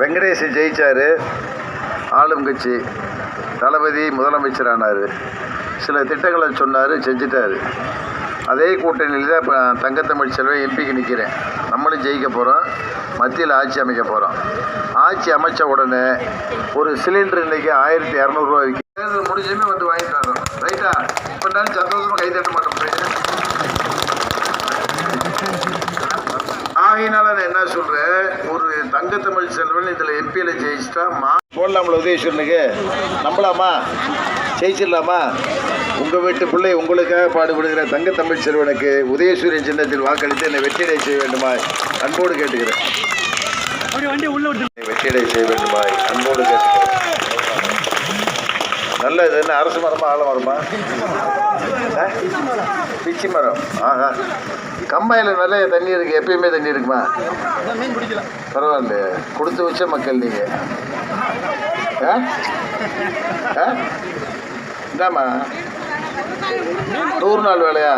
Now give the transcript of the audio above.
வெங்கடேஷ் ஜெயிச்சார். ஆளும் கட்சி தளபதி முதலமைச்சர் ஆனார் சில திட்டங்களை சொன்னார் செஞ்சிட்டார். அதே கூட்டணியில் தான் இப்போ தங்கத்தமிழ் செல்வன் எம்பிக்கு நிற்கிறேன் நம்மளும் ஜெயிக்க போகிறோம் மத்தியில் ஆட்சி அமைக்க போகிறோம் ஆட்சி அமைச்ச உடனே ஒரு சிலிண்டர் இன்றைக்கி ஆயிரத்தி இரநூறுவா விற்கும் தேர்தல் முடிஞ்சுமே வந்து வாங்கிட்டு வரோம் ரைட்டா? இப்போ நான் சந்தோஷமாக கை தட்ட மாட்டோம் ஆகையினால நான் என்ன சொல்றேன்? ஒரு தங்கத்தமிழ் செல்வன் இதுல எம்பியில ஜெயிச்சிட்டா மா போடலாம்ல உதயேஸ்வரனுக்கு நம்பலாமா? ஜெயிச்சிடலாமா? உங்க வீட்டு பிள்ளை உங்களுக்காக பாடுபடுகிற தங்கத்தமிழ் செல்வனுக்கு உதயசூரியன் சின்னத்தில் வாக்களித்து என்னை வெற்றியடை செய்ய வேண்டுமா அன்போடு கேட்டுக்கிறேன். வெற்றியடை செய்ய வேண்டுமாய் அன்போடு கேட்டுக்கிறேன். நல்ல இது என்ன அரசு மரமா ஆழ மரமா? ஆ? பிச்சி மரம். ஆஹா. கம்மாயில் நிறைய தண்ணி இருக்கு எப்பயுமே தண்ணி இருக்குமா? பரவாயில்ல கொடுத்து வச்ச மக்கள் நீங்க. ஆ? ஆ? இந்தாம்மா. நூறு நாள் வேலையா?